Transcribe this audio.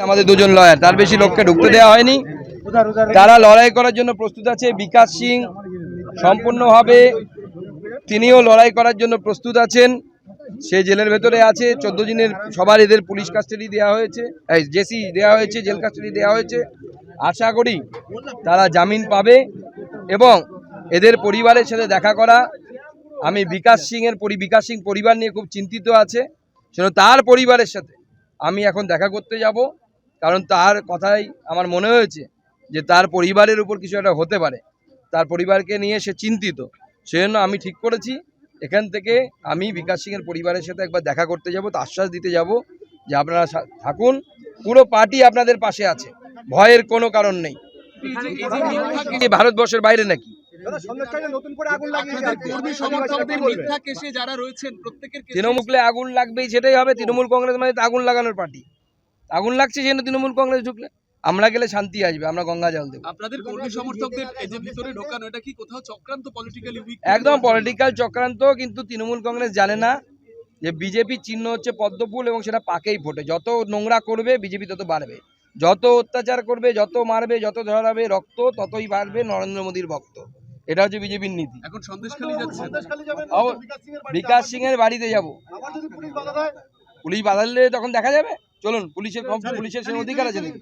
আমাদের দুজন লয়ার তার বেশি লোককে ঢুকতে দেওয়া হয়নি। তারা লড়াই করার জন্য প্রস্তুত আছে, বিকাশ সিং সম্পূর্ণভাবে তিনিও লড়াই করার জন্য প্রস্তুত আছেন। সে জেলের ভেতরে আছে, চোদ্দ দিনের সবার এদের পুলিশ কাস্টাডি দেওয়া হয়েছে জেসি দেওয়া হয়েছে, জেল কাস্টাডি দেওয়া হয়েছে। আশা করি তারা জামিন পাবে এবং এদের পরিবারের সাথে দেখা করা। আমি বিকাশ সিংয়ের পরি, বিকাশ সিং পরিবার নিয়ে খুব চিন্তিত আছে। সেজন্য তার পরিবারের সাথে আমি এখন দেখা করতে যাব। কারণ তার কথাই আমার মনে হয়েছে যে তার পরিবারের উপর কিছু একটা হতে পারে। তার পরিবারকে নিয়ে সে চিন্তিত। সেজন্য আমি ঠিক করেছি। এখান থেকে আমি বিকাশ সিংয়ের পরিবারের সাথে একবার দেখা করতে যাব তো আশ্বাস দিতে যাব যে আপনারা থাকুন। পুরো পার্টি আপনাদের পাশে আছে। ভয়ের কোনো কারণ নেই। ভারতবর্ষের বাইরে নাকি? কর্মী সমর্থকদের মিথ্যা কেসে যারা রয়েছেন প্রত্যেকের কেসে তৃণমূলে আগুন লাগবেই সেটাই হবে। তৃণমূল কংগ্রেস মানে তো আগুন লাগানোর পার্টি। আগুন লাগছে সেজন্য তৃণমূল কংগ্রেস ঢুকলে আমরা গেলে শান্তি আসবে আমরা গঙ্গা জল দেবো। আপনাদের কর্মী সমর্থকদের যে ভিতরে ঢোকানো এটা কি কোথাও চক্রান্ত পলিটিক্যালি একদম পলিটিক্যাল চক্রান্ত কিন্তু তৃণমূল কংগ্রেস জানে না যে বিজেপির চিহ্ন হচ্ছে পদ্মফুল এবং সেটা পাকেই ফোটে। যত নোংরা করবে বিজেপি তত বাড়বে। যত অত্যাচার করবে যত মারবে যত ধরাবে রক্ত ততই বাড়বে নরেন্দ্র মোদীর ভক্ত। এটা হচ্ছে বিজেপির নীতি। এখন সন্দেশখালি যাচ্ছে। বিকাশ সিং এর বাড়িতে যাব। পুলিশ বাধালে তখন দেখা যাবে? চলুন পুলিশের পুলিশের সে অধিকার আছে নাকি?